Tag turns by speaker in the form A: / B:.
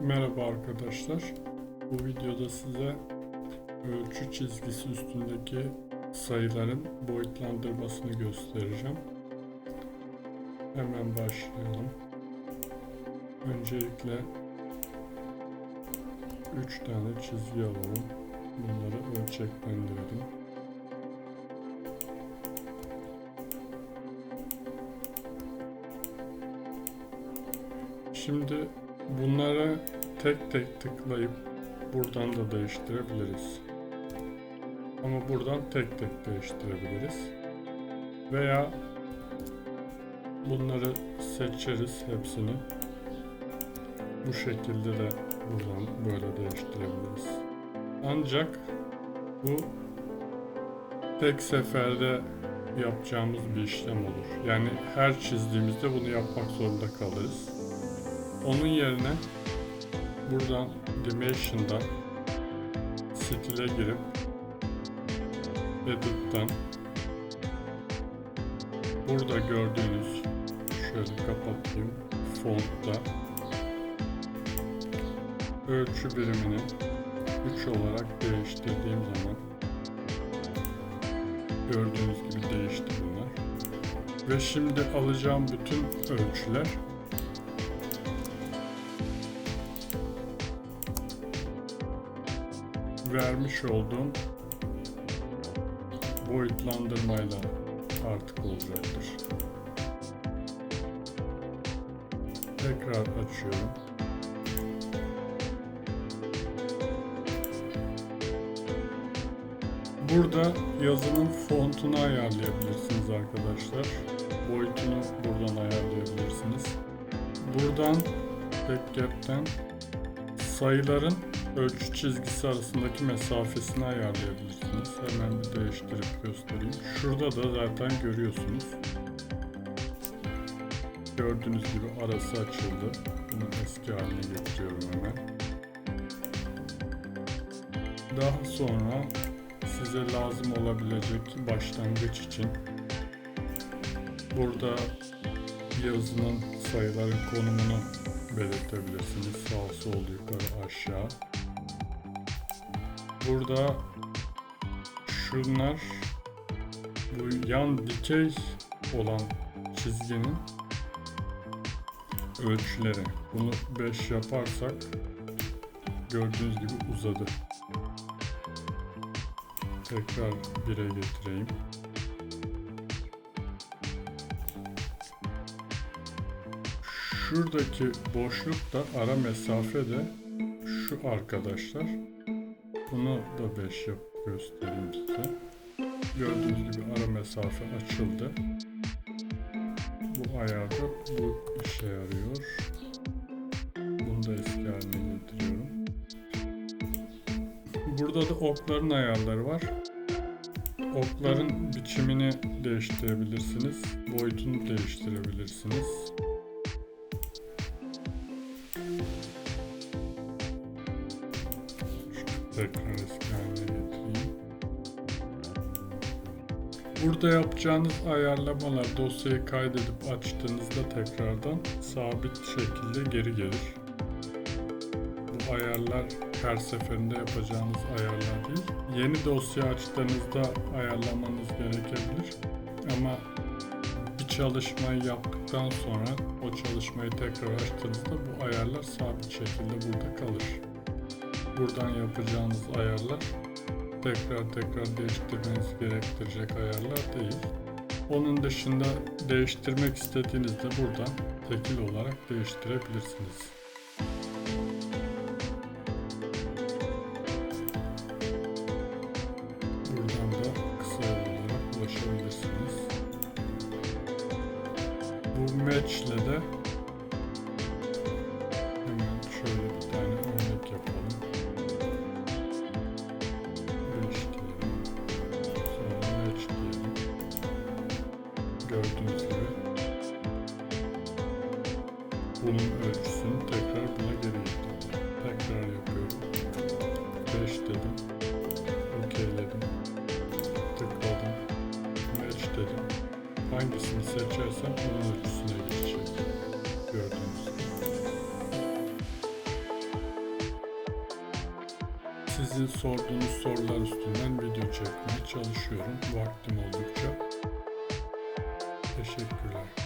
A: Merhaba arkadaşlar. Bu videoda size ölçü çizgisi üstündeki sayıların boyutlandırmasını göstereceğim. Hemen başlayalım. Öncelikle 3 tane çizgi alalım. Bunları ölçeklendirelim. Şimdi bunları tek tek tıklayıp buradan da değiştirebiliriz. Ama buradan tek tek değiştirebiliriz. Veya bunları seçeriz hepsini. Bu şekilde de buradan böyle değiştirebiliriz. Ancak bu tek seferde yapacağımız bir işlem olur. Yani her çizdiğimizde bunu yapmak zorunda kalırız. Onun yerine buradan Dimension'dan Stile girip Edit'ten burada gördüğünüz şöyle kapatayım fontta ölçü birimini 3 olarak değiştirdiğim zaman gördüğünüz gibi değişti bunlar. Ve şimdi alacağım bütün ölçüler vermiş olduğum boyutlandırmayla artık olacaktır. Tekrar açıyorum. Burada yazının fontunu ayarlayabilirsiniz arkadaşlar. Boyutunu buradan ayarlayabilirsiniz. Buradan Backgap'ten sayıların ölçü çizgisi arasındaki mesafesini ayarlayabilirsiniz. Hemen bir değiştirip göstereyim. Şurada da zaten görüyorsunuz. Gördüğünüz gibi arası açıldı. Bunu eski haline getiriyorum hemen. Daha sonra size lazım olabilecek başlangıç için burada yazının sayıların konumunu belirtebilirsiniz. Sağ, sol, yukarı, aşağı. Burada şunlar bu yan dikey olan çizginin ölçüleri. Bunu 5 yaparsak gördüğünüz gibi uzadı. Tekrar 1'e getireyim. Şuradaki boşluk da ara mesafe de şu arkadaşlar. Bunu da 5 yap göstereyim size. Gördüğünüz gibi ara mesafe açıldı. Bu ayarda bu işe yarıyor. Bunu da eski haline getiriyorum. Burada da okların ayarları var. Okların biçimini değiştirebilirsiniz. Boyutunu değiştirebilirsiniz. Eski haline getireyim. Burada yapacağınız ayarlamalar dosyayı kaydedip açtığınızda tekrardan sabit şekilde geri gelir. Bu ayarlar her seferinde yapacağınız ayarlar değil. Yeni dosya açtığınızda ayarlamanız gerekebilir. Ama bir çalışmayı yaptıktan sonra o çalışmayı tekrar açtığınızda bu ayarlar sabit şekilde burada kalır buradan yapacağınız ayarlar tekrar tekrar değiştirmeniz gerektirecek ayarlar değil. Onun dışında değiştirmek istediğinizde buradan tekil olarak değiştirebilirsiniz. Buradan da kısa olarak ulaşabilirsiniz. Bu match ile de bunun ölçüsünü tekrar buna geri getirdim. Tekrar yapıyorum. 5 dedim. Okeyledim. Tıkladım. Match dedim. Hangisini seçersem onun ölçüsüne geçecek. Gördüğünüz gibi. sizin sorduğunuz sorular üstünden video çekmeye çalışıyorum vaktim oldukça. Teşekkürler.